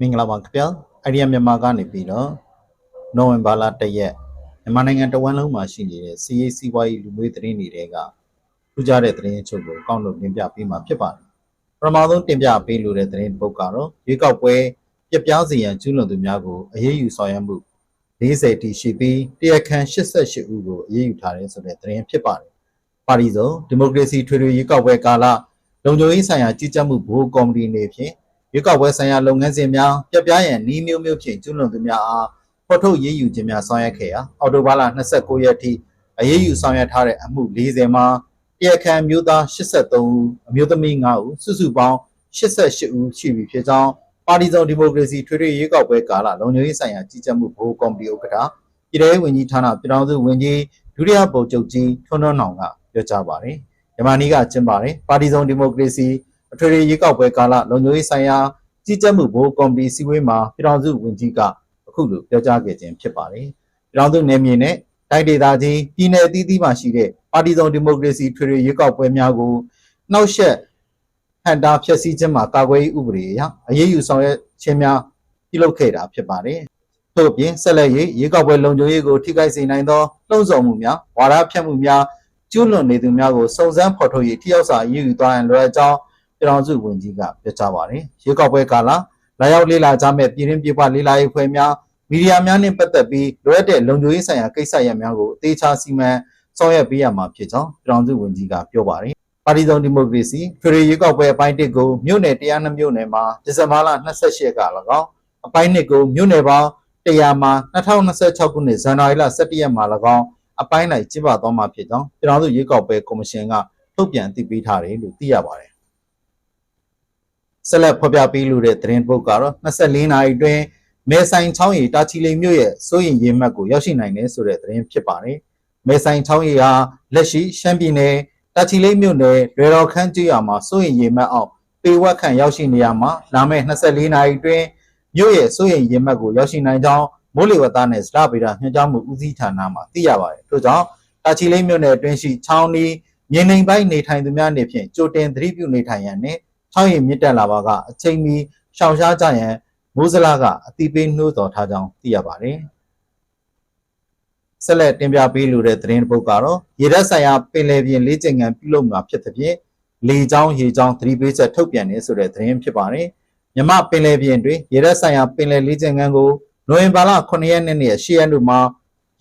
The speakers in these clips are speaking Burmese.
မင်္ဂလာပါခင်ဗျာအိုင်ဒီယာမြန်မာကနေပြီးတော့နိုဝင်ဘာလ၁ရက်မြန်မာနိုင်ငံတဝန်းလုံးမှာရှိနေတဲ့စီးရေးစီးပွားရေးလူမျိုးသတင်းတွေတဲကထူးခြားတဲ့သတင်းအချို့ကိုအကောင့်လို့တင်ပြပေးမှာဖြစ်ပါတယ်ပထမဆုံးတင်ပြပေးလိုတဲ့သတင်းတစ်ပုဒ်ကတော့ရွေးကောက်ပွဲပြပြားစီရန်ကျူးလွန်သူများကိုအရေးယူဆောင်ရွက်မှု40တီရှိပြီးတရားခံ88ဦးကိုအရေးယူထားတယ်ဆိုတဲ့သတင်းဖြစ်ပါတယ်ပါတီစုံဒီမိုကရေစီထွေထွေရွေးကောက်ပွဲကာလလုံခြုံရေးဆိုင်ရာကြီးကြပ်မှုဘိုးကော်မတီနေဖြင့် ရွေးကောက်ပွဲဆိုင်ရာလုပ်ငန်းစဉ်များပြပြရန်နှီးမျိုးမျိုးဖြင့်ကျွလွန်သူများအားဖော်ထုတ်ရေးယူခြင်းများဆောင်ရွက်ခဲ့ရာအော်တိုဘာလ29ရက်ထိအရေးယူဆောင်ရွက်ထားတဲ့အမှု40မှာတရားခံမျိုးသား83ဦးအမျိုးသမီး9ဦးစုစုပေါင်း88ဦးရှိပြီဖြစ်ကြောင်းပါတီစုံဒီမိုကရေစီထွေထွေရွေးကောက်ပွဲကာလလုံခြုံရေးဆိုင်ရာကြီးကြပ်မှုဘိုးကော်မတီဥက္ကဋ္ဌပြည်ထောင်ဝင်ကြီးဌာနပြည်ထောင်စုဝန်ကြီးဒုတိယဗိုလ်ချုပ်ကြီးထွန်းထွန်းနောင်ကပြောကြားပါတယ်မြန်မာနီးကကျင်းပါတယ်ပါတီစုံဒီမိုကရေစီ အထွေထွေရွေးကောက်ပွဲကာလလုံခြုံရေးဆိုင်ရာကြီးကြပ်မှုဘိုးကော်မတီစည်းဝေးမှာပြည်ထောင်စုဝန်ကြီးကအခုလိုပြောကြားခဲ့ခြင်းဖြစ်ပါတယ်။ပြည်ထောင်စုနယ်မြေနဲ့တိုင်းဒေသကြီးပြည်내အသီးသီးမှာရှိတဲ့ပါတီစုံဒီမိုကရေစီထွေထွေရွေးကောက်ပွဲများကိုနှောက်ယှက်ဟန်တာဖျက်ဆီးခြင်းမှာကာကွယ်ရေးဥပဒေအရအရေးယူဆောင်ရွက်ခြင်းများပြုလုပ်ခဲ့တာဖြစ်ပါတယ်။ထို့အပြင်ဆက်လက်ရေးရွေးကောက်ပွဲလုံခြုံရေးကိုထိခိုက်စေနိုင်သောလှုံ့ဆော်မှုများဝါဒဖြန့်မှုများကျူးလွန်နေသူများကိုစုံစမ်းဖော်ထုတ်ရေးထိရောက်စွာအရေးယူသွားရန်လိုအပ်ကြောင်း ပြည်တော်စုဝန်ကြီးကပြောကြားပါတယ်။ရွေးကောက်ပွဲကာလလာရောက်လေ့လာကြမဲ့ပြည်ရင်းပြည်ပလေ့လာရေးဖွဲ့များမီဒီယာများနဲ့ပတ်သက်ပြီးလိုအပ်တဲ့လုံခြုံရေးဆိုင်ရာကိစ္စရပ်များကိုအသေးချာစီမံဆောင်ရွက်ပေးရမှာဖြစ်ကြောင်းပြည်တော်စုဝန်ကြီးကပြောပါတယ်။ပါတီစုံဒီမိုကရေစီဖရရွေးကောက်ပွဲအပိုင်း1ကိုမြို့နယ်102မြို့နယ်မှာဒီဇင်ဘာလ28က၎င်းအပိုင်း2ကိုမြို့နယ်ပေါင်း100မှာ2026ခုနှစ်ဇန်နဝါရီလ17ရက်မှာ၎င်းအပိုင်း၌ကျင်းပသွားမှာဖြစ်ကြောင်းပြည်တော်စုရွေးကောက်ပွဲကော်မရှင်ကထုတ်ပြန်သိပေးထားတယ်လို့သိရပါတယ်။ ဆက်လက်ဖော်ပြပေးလိုတဲ့သတင်းပုတ်ကတော့24နာရီအတွင်းမဲဆိုင်ချောင်းရီတာချီလိမ်မြို့ရဲ့စိုးရင်ရေမှတ်ကိုရောက်ရှိနိုင်တယ်ဆိုတဲ့သတင်းဖြစ်ပါတယ်။မဲဆိုင်ချောင်းရီဟာလက်ရှိရှမ်းပြည်နယ်တာချီလိမ်မြို့နယ်ရွယ်တော်ခန်းကျွော်မှာစိုးရင်ရေမှတ်အောင်ပေဝက်ခန့်ရောက်ရှိနေရမှာလာမယ့်24နာရီအတွင်းမြို့ရဲ့စိုးရင်ရေမှတ်ကိုရောက်ရှိနိုင်ကြောင်းမိုးလေဝသနဲ့စလဗေဒညွှန်ကြားမှုဦးစီးဌာနမှသိရပါတယ်။ထို့ကြောင့်တာချီလိမ်မြို့နယ်အတွင်းရှိချောင်းဒီမြေနေပိုင်းနေထိုင်သူများအနေဖြင့်ကြိုတင်သတိပြုနေထိုင်ရန်နှ င့်ချောင်းရည်မြင့်တက်လာပါကအချိန်မီရှောင်ရှားကြရန်မိုးစလာကအတိပေးနှိုးတော်ထားကြောင်းသိရပါတယ်။ဆက်လက်တင်ပြပေးလိုတဲ့သတင်းတစ်ပုဒ်ကတော့ရေတပ်ဆိုင်ရာပင်လယ်ပြင်လေးကျင်ငံပြုလုပ်မှာဖြစ်တဲ့ဖြင့်လေကြောင်းရေကြောင်းသတိပေးချက်ထုတ်ပြန်နေဆိုတဲ့သတင်းဖြစ်ပါတယ်။မြမပင်လယ်ပြင်တွင်ရေတပ်ဆိုင်ရာပင်လယ်လေးကျင်ငံကိုနိုဝင်ဘာလ9ရက်နေ့နဲ့10ရက်နေ့မှာ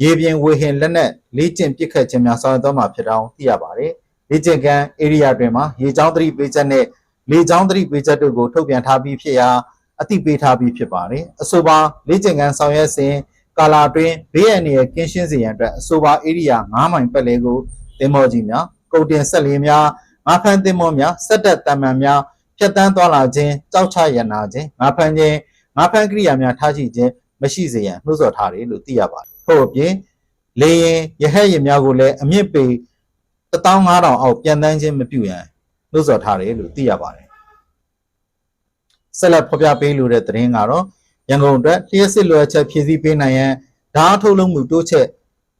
ရေပြင်ဝေဟင်လက်နက်လေးကျင်ပစ်ခတ်ခြင်းများဆောင်ရွက်သွားမှာဖြစ်ကြောင်းသိရပါတယ်။လေးကျင်ကန် area တွင်မှာရေကြောင်းသတိပေးချက်နဲ့ လေကြောင်းသတိပေးချက်တို့ကိုထုတ်ပြန်ထားပြီးဖြစ်ရာအသိပေးထားပြီးဖြစ်ပါတယ်။အဆိုပါလေ့ကျင့်ခန်းဆောင်ရွက်စဉ်ကာလာတွင်ဘေးအန္တရာယ်ကင်းရှင်းစေရန်အတွက်အဆိုပါ area 9မိုင်ပတ်လည်ကိုတင်မောကြီးများကုန်တင်ဆက်လေးများငါးဖမ်းတင်မောများစက်တက်တံမှန်များဖြတ်တန်းသွားလာခြင်းကြောက်ချရနာခြင်းငါးဖမ်းခြင်းငါးဖမ်းကိရိယာများထားရှိခြင်းမရှိစေရန်နှိုးဆော်ထားတယ်လို့သိရပါတယ်။ထို့အပြင်လေရင်ရဟတ်ရင်များကိုလည်းအမြင့်ပေ15000အောက်ပြန်တန်းခြင်းမပြုရန် နှိုးဆော်ထားတယ်လို့သိရပါတယ်။ဆက်လက်ဖော်ပြပေးလိုတဲ့သတင်းကတော့ရန်ကုန်အတွက်လျှက်စစ်လွယ်ချက်ဖြည့်ဆည်းပေးနိုင်ရန်ဓာတ်ထုတ်လုပ်မှုတိုးချက်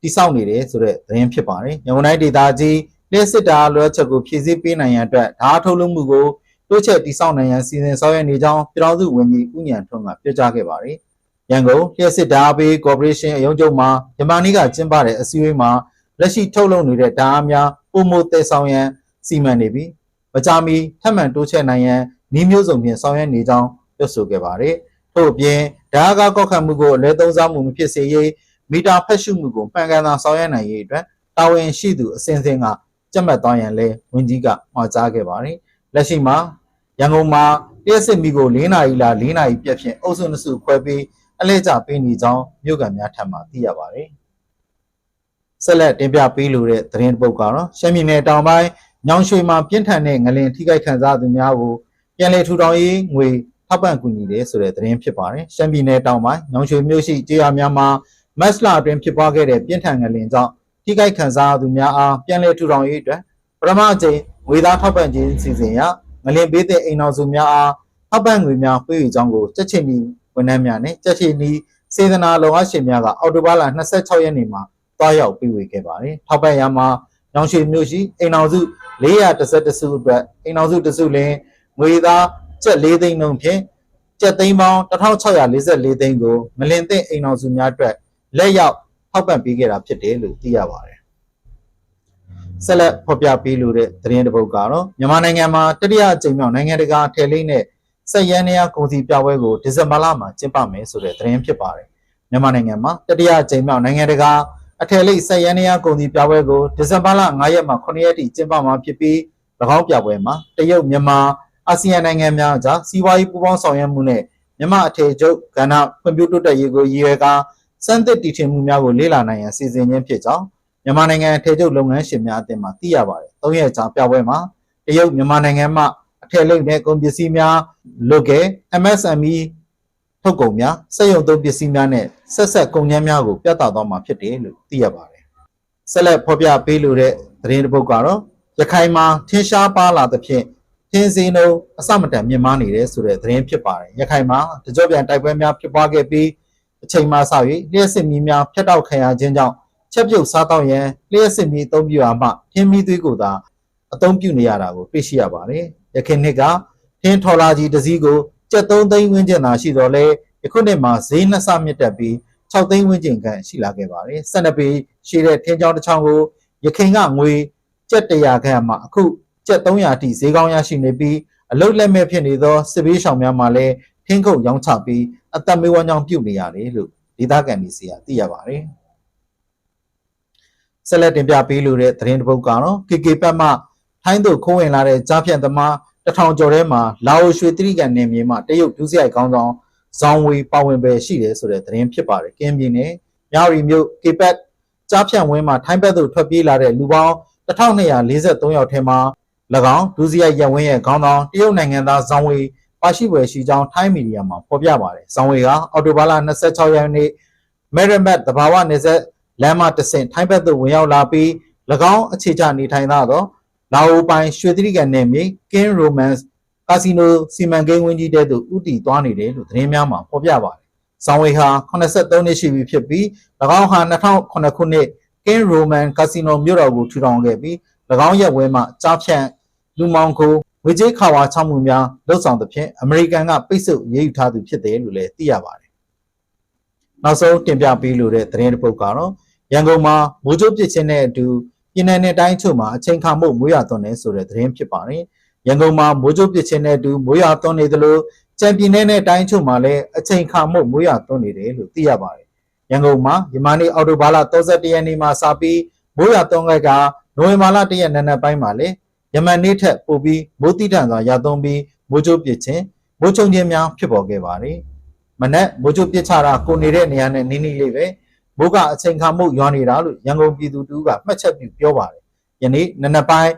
တိစောက်နေတယ်ဆိုတဲ့သတင်းဖြစ်ပါတယ်။ရန်ကုန်တိုင်းဒေသကြီးလျှက်စစ်ဓာတ်လွယ်ချက်ကိုဖြည့်ဆည်းပေးနိုင်ရန်အတွက်ဓာတ်ထုတ်လုပ်မှုကိုတိုးချက်တိစောက်နိုင်ရန်စီစဉ်ဆောင်ရွက်နေကြောင်းပြည်ထောင်စုဝန်ကြီးဦးညံထွန်းကပြောကြားခဲ့ပါတယ်။ရန်ကုန်လျှက်စစ်ဓာတ်ပေးကော်ပိုရေးရှင်းအယုံကျုံမှာဂျမနီကကျင်းပတဲ့အစည်းအဝေးမှာလက်ရှိထုတ်လုပ်နေတဲ့ဓာတ်အားများပုံမတည်ဆောင်ရန်စီမံနေပြီး မကြာမီထပ်မံတိုးချဲ့နိုင်ရန်နှီးမျိုးစုံဖြင့်ဆောင်ရွက်နေကြောင်းပြောဆိုခဲ့ပါတယ်။ထို့အပြင်ဓာတ်ကားကောက်ခံမှုကိုအလဲသုံးစားမှုမဖြစ်စေရေးမီတာဖက်ရှုမှုကိုမှန်ကန်စွာဆောင်ရွက်နိုင်ရေးအတွက်တာဝန်ရှိသူအစဉ်စဉ်ကကြက်မှတ်သွားရန်လဲဝန်ကြီးကမှာကြားခဲ့ပါတယ်။လက်ရှိမှာရန်ကုန်မှာတရက်စစ်မီကို၄နာရီလာ၄နာရီပြည့်ဖြင့်အုပ်စုနှစ်စုခွဲပြီးအလဲကျပေးနေကြောင်းမြို့ကန်များထံမှသိရပါတယ်။ဆက်လက်တင်ပြပေးလိုတဲ့သတင်းပုတ်ကတော့ရှမ်းပြည်နယ်တောင်ပိုင်း ညောင်ရွှေမှာပြင်းထန်တဲ့ငလင်ထိခိုက်ခံစားသူများကိုပြန်လည်ထူထောင်ရေးငွေထောက်ပံ့ကူညီတယ်ဆိုတဲ့သတင်းဖြစ်ပါတယ်။ရှမ်းပြည်နယ်တောင်ပိုင်းညောင်ရွှေမြို့ရှိကျေးရွာများမှာမက်စလာအတွင်းဖြစ်ပွားခဲ့တဲ့ပြင်းထန်ငလင်ကြောင့်ထိခိုက်ခံစားသူများအားပြန်လည်ထူထောင်ရေးအတွက်ပထမအကြိမ်ငွေသားထောက်ပံ့ခြင်းစီစဉ်ရာငလင်ပေးတဲ့အိမ်တော်စုများအားထောက်ပံ့ငွေများပေးယူကြောင်းကိုကြက်ချင်နီဝန်ထမ်းများနဲ့ကြက်ချင်နီစေတနာလုံအရှင်များကအော်တိုဘားလ26ရက်နေ့မှာတွားရောက်ပေးဝေခဲ့ပါတယ်။ထောက်ပံ့ရမှာ ညောင်ရွှေမြို့ရှိအိမ်တော်စု411စုအတွက်အိမ်တော်စုတစုလင်းငွေသားကျပ်၄သိန်းနှုန်းဖြင့်ကျပ်သိန်းပေါင်း1644သိန်းကိုမလင်သင့်အိမ်တော်စုများအတွက်လက်ရောက်ထောက်ပံ့ပေးခဲ့တာဖြစ်တယ်လို့သိရပါတယ်။ဆက်လက်ဖော်ပြပေးလိုတဲ့သတင်းတစ်ပုဒ်ကတော့မြန်မာနိုင်ငံမှာတတိယအကြိမ်မြောက်နိုင်ငံတကာထဲလိမ့်နဲ့စက်ရန်နေရကုန်စည်ပြပွဲကိုဒီဇင်ဘာလမှာကျင်းပမယ်ဆိုတဲ့သတင်းဖြစ်ပါတယ်။မြန်မာနိုင်ငံမှာတတိယအကြိမ်မြောက်နိုင်ငံတကာ အထယ်လိပ်ဆက်ရန်နေရကုန်စည်ပြပွဲကိုဒီဇင်ဘာလ9ရက်မှ9ရက်ထိကျင်းပမှာဖြစ်ပြီး၎င်းပြပွဲမှာတရုတ်မြန်မာအာဆီယံနိုင်ငံများအကြားစီးပွားရေးပူးပေါင်းဆောင်ရွက်မှုနဲ့မြန်မာအထည်ချုပ်ကဏ္ဍဖွံ့ဖြိုးတိုးတက်ရေးကိုရည်ရွယ်ကာစံသစ်တည်ထင်မှုများကိုလေ့လာနိုင်ရန်စီစဉ်ခြင်းဖြစ်ကြောင်းမြန်မာနိုင်ငံအထည်ချုပ်လုပ်ငန်းရှင်များအသင်းမှသိရပါတယ်။၃ရက်ကြာပြပွဲမှာတရုတ်မြန်မာနိုင်ငံမှအထည်လိပ်နဲ့ကုန်ပစ္စည်းများလွတ်ကဲ MSME ထုတ်ကုန်များစက်ရုံသုံးပစ္စည်းများနဲ့ ဆက်ဆက်ကုန်ကျန်းများကိုပြသသွားမှာဖြစ်တယ်လို့သိရပါတယ်။ဆက်လက်ဖော်ပြပေးလိုတဲ့သတင်းတစ်ပုဒ်ကတော့ရခိုင်မှာထင်းရှားပါလာသဖြင့်ထင်းစင်းတို့အစမတန်မြင့်မားနေတယ်ဆိုတဲ့သတင်းဖြစ်ပါတယ်။ရခိုင်မှာတကြောပြန်တိုက်ပွဲများဖြစ်ပွားခဲ့ပြီးအချိန်မှစ၍လျှက်စစ်မီးများဖျက်တောက်ခံရခြင်းကြောင့်ချက်ပြုတ်စားတော့ရန်လျှက်စစ်မီးအသုံးပြုအားမှထင်းမီးသွေးကိုသာအသုံးပြုနေရတာကိုတွေ့ရှိရပါတယ်။ရခိုင်နှစ်ကထင်းထော်လာကြီးတစ်စီးကိုကျပ်3သိန်းဝန်းကျင်သာရှိတော့လဲ ယခုနှစ်မှာဈေးနှစ်ဆမြင့်တက်ပြီး6သိန်းဝန်းကျင်ခန့်ရှိလာခဲ့ပါတယ်။12ပေရှိတဲ့ထင်းချောင်းတစ်ချောင်းကိုရခိုင်ကငွေကျပ်100ခန့်မှအခုကျပ်300အထိဈေးကောင်းရရှိနေပြီးအလုတ်လက်မဲ့ဖြစ်နေသောစစ်ဘေးရှောင်များမှလည်းထင်းခုတ်ရောင်းချပြီးအသက်မေးဝမ်းကြောင်းပြုတ်နေရတယ်လို့ဒေသခံတွေစီကသိရပါတယ်။ဆက်လက်တင်ပြပေးလိုတဲ့သတင်းတစ်ပုဒ်ကတော့ KK ပတ်မှထိုင်းသို့ခိုးဝင်လာတဲ့ကြားဖြတ်သမားတထောင်ကျော်ထဲမှာလာအိုရွှေတြိကန်နယ်မြေမှာတရုတ်ဒုစရိုက်ကောင်းဆောင် ဇောင်းဝေပါဝင်ပဲရှိတယ်ဆိုတဲ့သတင်းဖြစ်ပါတယ်။ကင်းပြည်နယ်မြရီမြို့ကေပတ်ကြားဖြတ်ဝင်းမှာထိုင်းဘက်သို့ထွက်ပြေးလာတဲ့လူပေါင်း1243ယောက်ထဲမှာ၎င်းဒုစရိုက်ရဝင်းရဲ့ခေါင်းဆောင်တရုတ်နိုင်ငံသားဇောင်းဝေပါရှိပွဲရှိကြောင်းထိုင်းမီဒီယာမှာဖော်ပြပါတယ်။ဇောင်းဝေကအော်တိုဘာလ26ရက်နေ့မဲရမတ်တဘာဝနေဆက်လမ်းမတဆင့်ထိုင်းဘက်သို့ဝင်ရောက်လာပြီး၎င်းအခြေချနေထိုင်သောလာအိုပိုင်ရွှေတြိကန်နယ်မြေကင်းရိုမန်စ် ကာစီနိုစီမံကိန်းဝင်းကြီးတဲသို့ဥတီသွားနေတယ်လို့သတင်းများမှာဖော်ပြပါတယ်။ဇောင်းဝေဟာ83နှစ်ရှိပြီဖြစ်ပြီး၎င်းဟာ2009ခုနှစ်ကင်းရိုမန်ကာစီနိုမြို့တော်ကိုထူထောင်ခဲ့ပြီး၎င်းရဲ့ဝဲမှာကြားဖြန့်လူမောင်ကိုဝေကြေးခါဝါချမှုများလှုပ်ဆောင်သဖြင့်အမေရိကန်ကပိတ်ဆို့ရေးယူထားသူဖြစ်တယ်လို့လည်းသိရပါတယ်။နောက်ဆုံးတင်ပြပေးလိုတဲ့သတင်းတစ်ပုဒ်ကတော့ရန်ကုန်မှာမိုးကြိုးပစ်ခြင်းနဲ့အတူပြည်내နဲ့တိုင်းချုပ်မှာအချိန်ခါမှုမွေးရသွန်းနေဆိုတဲ့သတင်းဖြစ်ပါတယ်။ ရန်ကုန်မှာမိုးကြိုးပစ်ခြင်းနဲ့အတူမွေးရသွန်းနေသလိုချန်ပီယံနဲ့တိုင်းချုပ်မှာလည်းအချိန်ခါမှုမွေးရသွန်းနေတယ်လို့သိရပါတယ်။ရန်ကုန်မှာယမန်နေ့အော်တိုဘာလ31ရက်နေ့မှာစပြီးမိုးရသွန်းခဲ့ကနိုဝင်ဘာလ1ရက်နေ့နက်ပိုင်းမှာလည်းယမန်နေ့ထက်ပိုပြီးမိုးတိတန့်စွာရသွန်းပြီးမိုးကြိုးပစ်ခြင်းမိုးချုံခြင်းများဖြစ်ပေါ်ခဲ့ပါတယ်။မနက်မိုးကြိုးပစ်ချတာကိုနေတဲ့နေရာနဲ့နီးနီးလေးပဲမိုးကအချိန်ခါမှုရွာနေတာလို့ရန်ကုန်ပြည်သူတူကမှတ်ချက်ပြုပြောပါတယ်။ယနေ့နနက်ပိုင်း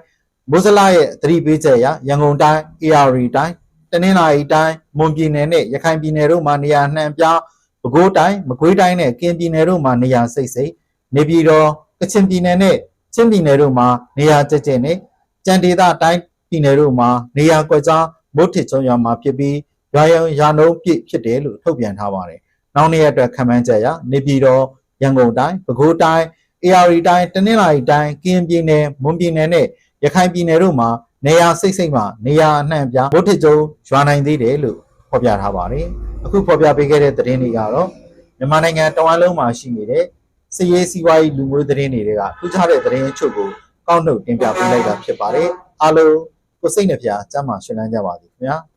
မိုးစလာရဲ့သတိပေးချက်အရရန်ကုန်တိုင်း AR တိုင်းတနင်္လာရီတိုင်းမွန်ပြည်နယ်နဲ့ရခိုင်ပြည်နယ်တို့မှာနေရာနှံပြားပဲခူးတိုင်းမကွေးတိုင်းနဲ့ကင်ပြည်နယ်တို့မှာနေရာစိတ်စိတ်နေပြည်တော်ကချင်ပြည်နယ်နဲ့ချင်းပြည်နယ်တို့မှာနေရာကျကျနဲ့ကြံဒေသတိုင်းပြည်နယ်တို့မှာနေရာကွက်ကြားမိုးထစ်ချုံရွာမှာဖြစ်ပြီးရွာရန်ရာနှုန်းပြည့်ဖြစ်တယ်လို့ထုတ်ပြန်ထားပါတယ်။နောက်နေ့ရက်အတွက်ခံမှန်းချက်အရနေပြည်တော်ရန်ကုန်တိုင်းပဲခူးတိုင်း AR တိုင်းတနင်္လာရီတိုင်းကရင်ပြည်နယ်မွန်ပြည်နယ်နဲ့ ရခိုင်ပြည်နယ်တို့မှာနေရာစိတ်စိတ်မှာနေရာအနှံ့ပြားမိုးထစ်ကျုံရွာနိုင်သေးတယ်လို့ဖော်ပြထားပါတယ်။အခုဖော်ပြပေးခဲ့တဲ့သတင်းတွေကတော့မြန်မာနိုင်ငံတဝန်းလုံးမှာရှိနေတဲ့စည်ရေးစီးပွားရေးလူမျိုးသတင်းတွေကထူးခြားတဲ့သတင်းအချို့ကိုကောက်နှုတ်တင်ပြပေးလိုက်တာဖြစ်ပါတယ်။အားလုံးကိုစိတ်နှပြကျမ်းမာရှင်လန်းကြပါစေခင်ဗျာ။